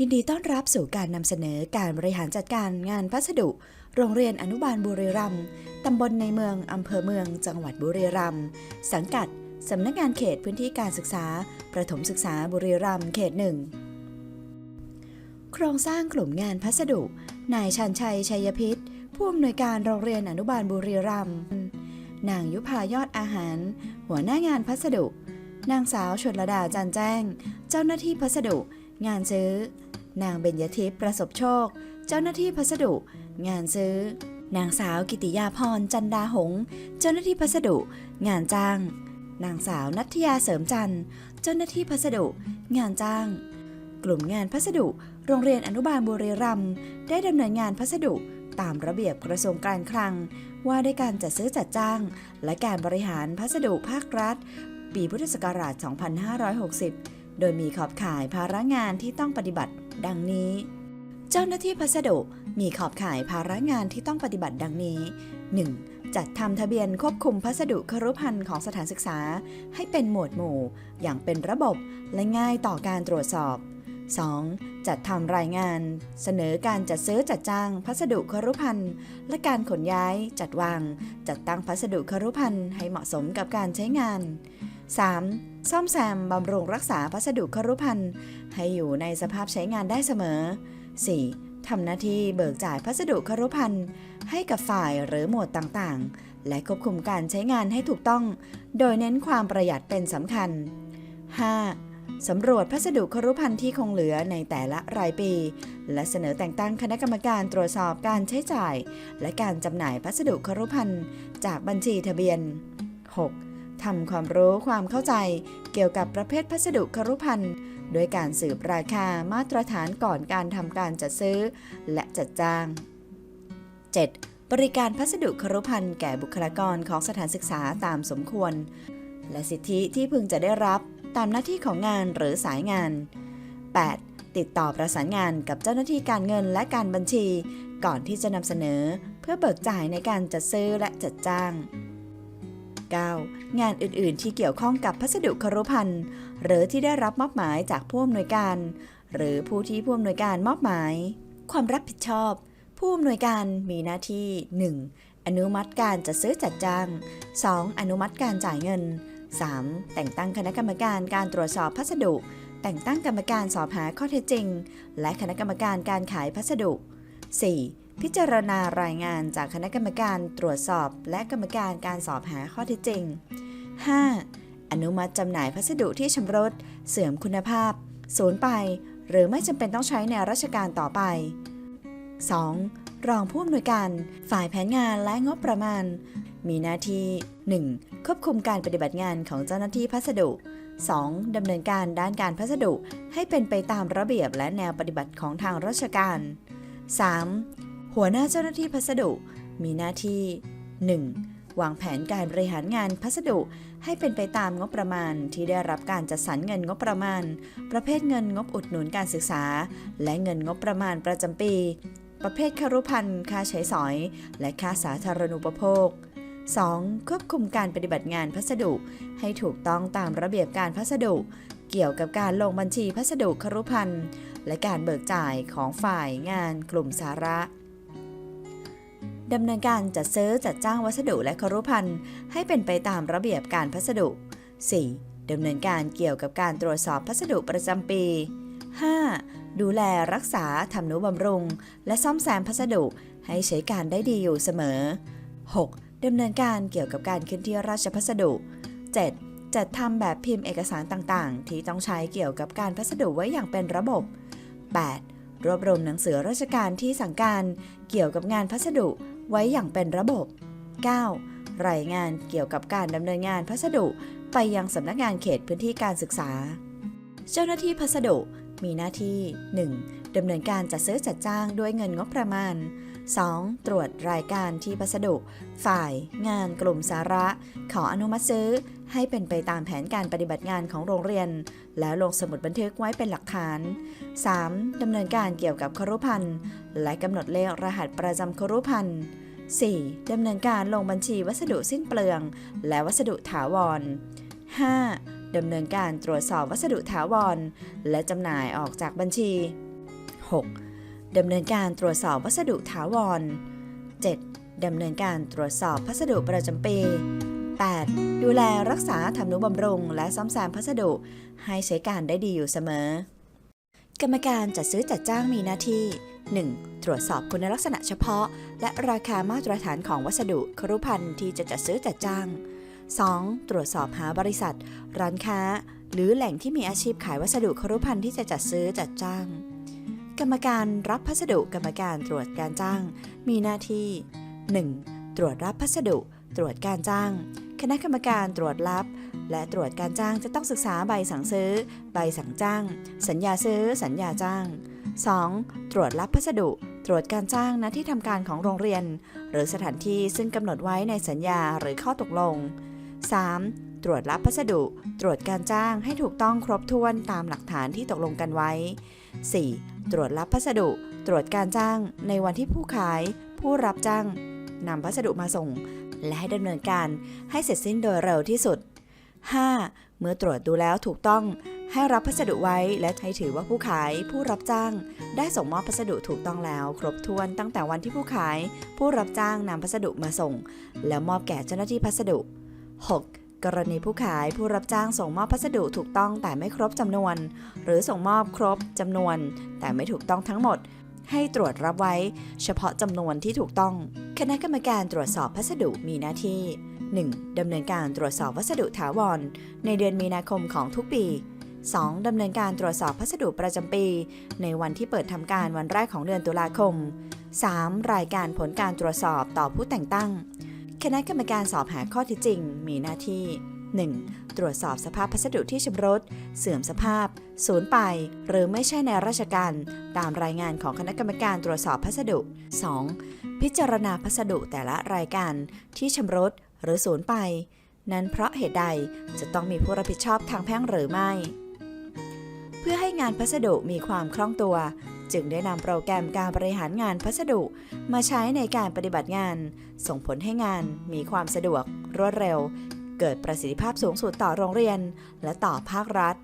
ยินดีต้อนรับสู่การนำเสนอการบริหารจัดการงานพัสดุ โรงเรียนอนุบาลบุรีรัมย์ตำบลในเมืองอำเภอเมือง จังหวัดบุรีรัมย์สังกัดสำนักงานเขตพื้นที่การศึกษา ประถมศึกษาบุรีรัมย์เขตหนึ่งโครงสร้างกลุ่มงานพัสดุ นายชันชัยชัยพิษผู้อำนวยการโรงเรียนอนุบาลบุรีรัมย์นางยุพายอดอาหาร หัวหน้างานพัสดุ นางสาวชนระดาจันแจ้ง เจ้าหน้าที่พัสดุ งานซื้อ นางเบญญทิพย์ประสบโชค เจ้าหน้าที่พัสดุ งานซื้อ นางสาวกิติยาพรจันดาหงส์เจ้าหน้าที่พัสดุ งานจ้าง นางสาวนัทยาเสริมจันทร์ เจ้าหน้าที่พัสดุ งานจ้าง กลุ่มงานพัสดุ โรงเรียนอนุบาลบุรีรัมย์ได้ดำเนินงานพัสดุตามระเบียบกระทรวงการคลัง ว่าด้วยการจัดซื้อจัดจ้าง และการบริหารพัสดุภาครัฐ ปีพุทธศักราช 2560 โดยมีขอบข่ายภาระงานที่ต้องปฏิบัติดังนี้ เจ้าหน้าที่พัสดุมีขอบข่ายภาระงานที่ต้องปฏิบัติดังนี้ 1. จัดทำทะเบียนควบคุมพัสดุครุพันธ์ของสถานศึกษา ให้เป็นหมวดหมู่ อย่างเป็นระบบและง่ายต่อการตรวจสอบ 2. จัดทำรายงาน เสนอการจัดซื้อจัดจ้างพัสดุครุพันธ์และการขนย้าย จัดวาง จัดตั้งพัสดุครุพันธ์ให้เหมาะสมกับการใช้งาน 3. ซ่อมแซมบำรุงรักษาพัสดุครุพันธ์ให้อยู่ในสภาพใช้งานได้เสมอ 4. ทำหน้าที่เบิกจ่ายพัสดุครุพันธ์ให้กับฝ่ายหรือหมวดต่างๆ และควบคุมการใช้งานให้ถูกต้อง โดยเน้นความประหยัดเป็นสำคัญ 5. สำรวจพัสดุครุพันธ์ที่คงเหลือในแต่ละรายปี และเสนอแต่งตั้งคณะกรรมการตรวจสอบการใช้จ่าย และการจำหน่ายพัสดุครุพันธ์จากบัญชีทะเบียน 6. ทำความรู้ความเข้าใจเกี่ยวกับประเภทพัสดุครุพันธ์โดยการสืบราคามาตรฐานก่อนการทำการจัดซื้อ และจัดจ้าง 7. บริการพัสดุครุพันธ์แก่บุคลากรของสถานศึกษาตามสมควร และสิทธิที่พึงจะได้รับตามหน้าที่ของงานหรือสายงาน 8. ติดต่อประสานงานกับเจ้าหน้าที่การเงินและการบัญชี ก่อนที่จะนำเสนอ เพื่อเบิกจ่ายในการจัดซื้อและจัดจ้าง 9. งานอื่นๆ ที่เกี่ยวข้องกับพัสดุครุพันธ์หรือที่ได้รับมอบหมายจากผู้อำนวยการ หรือผู้ที่ผู้อำนวยการมอบหมาย ความรับผิดชอบ ผู้อำนวยการมีหน้าที่ 1. อนุมัติการจัดซื้อจัดจ้าง 2. อนุมัติการจ่ายเงิน 3. แต่งตั้งคณะกรรมการการตรวจสอบพัสดุ แต่งตั้งกรรมการสอบหาข้อเท็จจริง และคณะกรรมการการขายพัสดุ 4. พิจารณารายงานจากคณะกรรมการตรวจสอบและกรรมการการสอบหาข้อเท็จจริง 5. อนุมัติจำหน่ายพัสดุที่ชำรุดเสื่อมคุณภาพ สูญไป หรือไม่จำเป็นต้องใช้ในราชการต่อไป 2. รองผู้อำนวยการ ฝ่ายแผนงานและงบประมาณ มีหน้าที่ 1. ควบคุมการปฏิบัติงานของเจ้าหน้าที่พัสดุ 2. ดำเนินการด้านการพัสดุให้เป็นไปตามระเบียบและแนวปฏิบัติของทางราชการ 3. หัวหน้าเจ้าหน้าที่พัสดุ มีหน้าที่ 1. วางแผนการบริหารงานพัสดุให้เป็นไปตามงบประมาณที่ได้รับการจัดสรรเงินงบประมาณ ประเภทเงินงบอุดหนุนการศึกษา และเงินงบประมาณประจำปี ประเภทคารุพันธ์ค่าใช้สอย และค่าสาธารณูปโภค 2. ควบคุมการปฏิบัติงานพัสดุ ให้ถูกต้องตามระเบียบการพัสดุ เกี่ยวกับการลงบัญชีพัสดุครุพันธ์และการเบิกจ่ายของฝ่ายงานกลุ่มสาระ ดำเนินการจัดซื้อจัดจ้างวัสดุและครุพันธ์ให้เป็นไปตามระเบียบการพัสดุ 4. ดำเนินการเกี่ยวกับการตรวจสอบพัสดุประจำปี 5. ดูแลรักษาทำนุบำรุง และซ่อมแซมพัสดุให้ใช้การได้ดีอยู่เสมอ 6. ดำเนินการเกี่ยวกับการขึ้นที่ราชพัสดุ 7. จัดทำแบบพิมพ์เอกสารต่างๆ ที่ต้องใช้เกี่ยวกับการพัสดุไว้อย่างเป็นระบบ 8. รวบรวมหนังสือราชการที่สั่งการเกี่ยวกับงานพัสดุ ไว้อย่างเป็นระบบ 9. รายงานเกี่ยวกับการดำเนินงานพัสดุไปยังสำนักงานเขตพื้นที่การศึกษา เจ้าหน้าที่พัสดุมีหน้าที่ 1. ดำเนินการจัดซื้อจัดจ้างด้วยเงินงบประมาณ 2. ตรวจรายการที่พัสดุ ฝ่ายงานกลุ่มสาระ ขออนุมัติซื้อ ให้เป็นไปตามแผนการปฏิบัติงานของโรงเรียน แล้วลงสมุดบันทึกไว้เป็นหลักฐาน 3. ดำเนินการเกี่ยวกับครุพันธ์และกำหนดเลขรหัสประจำครุพันธ์ 4. ดำเนินการลงบัญชีวัสดุสิ้นเปลือง และวัสดุถาวร 5. ดำเนินการตรวจสอบวัสดุถาวร และจำหน่ายออกจากบัญชี 6. ดำเนินการตรวจสอบวัสดุถาวร 7. ดำเนินการตรวจสอบพัสดุประจำปี 8. ดูแลรักษาทำนุบำรุง และซ่อมแซมพัสดุ ให้ใช้การได้ดีอยู่เสมอ กรรมการจัดซื้อจัดจ้างมีหน้าที่ 1. ตรวจสอบคุณลักษณะเฉพาะ และราคามาตรฐานของวัสดุครุภัณฑ์ที่จะจัดซื้อจัดจ้าง 2. ตรวจสอบหาบริษัท ร้านค้า หรือแหล่งที่มีอาชีพขายวัสดุครุภัณฑ์ที่จะจัดซื้อจัดจ้าง กรรมการรับพัสดุกรรมการตรวจการจ้าง มีหน้าที่ 1. ตรวจรับพัสดุ ตรวจการจ้าง คณะกรรมการตรวจรับ และตรวจการจ้างจะต้องศึกษาใบสั่งซื้อ ใบสั่งจ้าง สัญญาซื้อ สัญญาจ้าง 2. ตรวจรับพัสดุ ตรวจการจ้างณที่ทำการของโรงเรียน หรือสถานที่ซึ่งกำหนดไว้ในสัญญาหรือข้อตกลง 3. ตรวจรับพัสดุ ตรวจการจ้างให้ถูกต้องครบถ้วนตามหลักฐานที่ตกลงกันไว้ 4. ตรวจรับพัสดุ ตรวจการจ้าง ในวันที่ผู้ขาย ผู้รับจ้างนำพัสดุมาส่ง และให้ดำเนินการให้เสร็จสิ้นโดยเร็วที่สุด 5. เมื่อตรวจดูแล้วถูกต้อง ให้รับพัสดุไว้และให้ถือว่าผู้ขาย ผู้รับจ้าง ได้ส่งมอบพัสดุถูกต้องแล้ว ครบถ้วนตั้งแต่วันที่ผู้ขาย ผู้รับจ้างนำพัสดุมาส่ง แล้วมอบแก่เจ้าหน้าที่พัสดุ 6. กรณีผู้ขายผู้รับจ้างส่งมอบพัสดุถูกต้องแต่ไม่ครบจำนวน หรือส่งมอบครบจำนวน แต่ไม่ถูกต้องทั้งหมด ให้ตรวจรับไว้ เฉพาะจำนวนที่ถูกต้อง คณะกรรมการตรวจสอบพัสดุมีหน้าที่ 1. ดำเนินการตรวจสอบวัสดุถาวร ในเดือนมีนาคมของทุกปี 2. ดำเนินการตรวจสอบพัสดุประจำปี ในวันที่เปิดทำการวันแรกของเดือนตุลาคม 3. รายการผลการตรวจสอบต่อผู้แต่งตั้ง คณะกรรมการสอบหาข้อเท็จจริง มีหน้าที่ 1. ตรวจสอบสภาพพัสดุที่ชำรุดเสื่อมสภาพ สูญไป หรือไม่ใช่ในราชการ ตามรายงานของคณะกรรมการตรวจสอบพัสดุ 2. พิจารณาพัสดุแต่ละรายการที่ชำรุดหรือสูญไป นั้นเพราะเหตุใดจะต้องมีผู้รับผิดชอบทางแพ่งหรือไม่ เพื่อให้งานพัสดุมีความคล่องตัว จึงได้นำโปรแกรมการบริหารงานพัสดุ มาใช้ในการปฏิบัติงาน ส่งผลให้งานมีความสะดวก รวดเร็ว เกิดประสิทธิภาพสูงสุดต่อโรงเรียน และต่อภาครัฐ